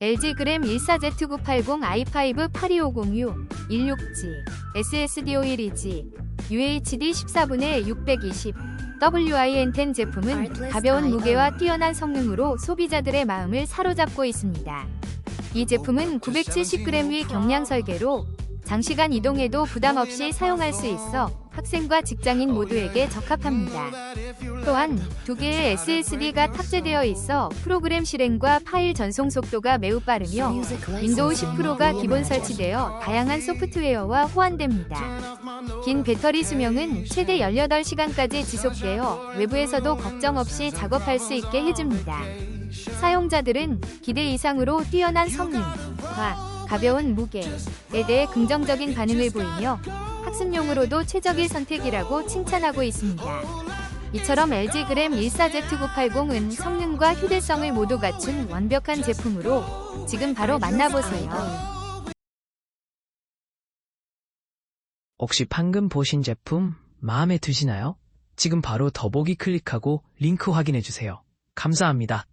LG 그램 14Z980 i5 82506 16G SSD 512G UHD 14분의 620 WIN10 제품은 가벼운 무게와 뛰어난 성능으로 소비자들의 마음을 사로잡고 있습니다. 이 제품은 970g 위 경량 설계로 장시간 이동해도 부담 없이 사용할 수 있어 학생과 직장인 모두에게 적합합니다. 또한 두 개의 SSD가 탑재되어 있어 프로그램 실행과 파일 전송 속도가 매우 빠르며 윈도우 10 프로가 기본 설치되어 다양한 소프트웨어와 호환됩니다. 긴 배터리 수명은 최대 18시간까지 지속되어 외부에서도 걱정 없이 작업할 수 있게 해줍니다. 사용자들은 기대 이상으로 뛰어난 성능 과 가벼운 무게에 대해 긍정적인 반응을 보이며 학습용으로도 최적의 선택이라고 칭찬하고 있습니다. 이처럼 LG 그램 14Z980은 성능과 휴대성을 모두 갖춘 완벽한 제품으로 지금 바로 만나보세요. 혹시 방금 보신 제품 마음에 드시나요? 지금 바로 더보기 클릭하고 링크 확인해주세요. 감사합니다.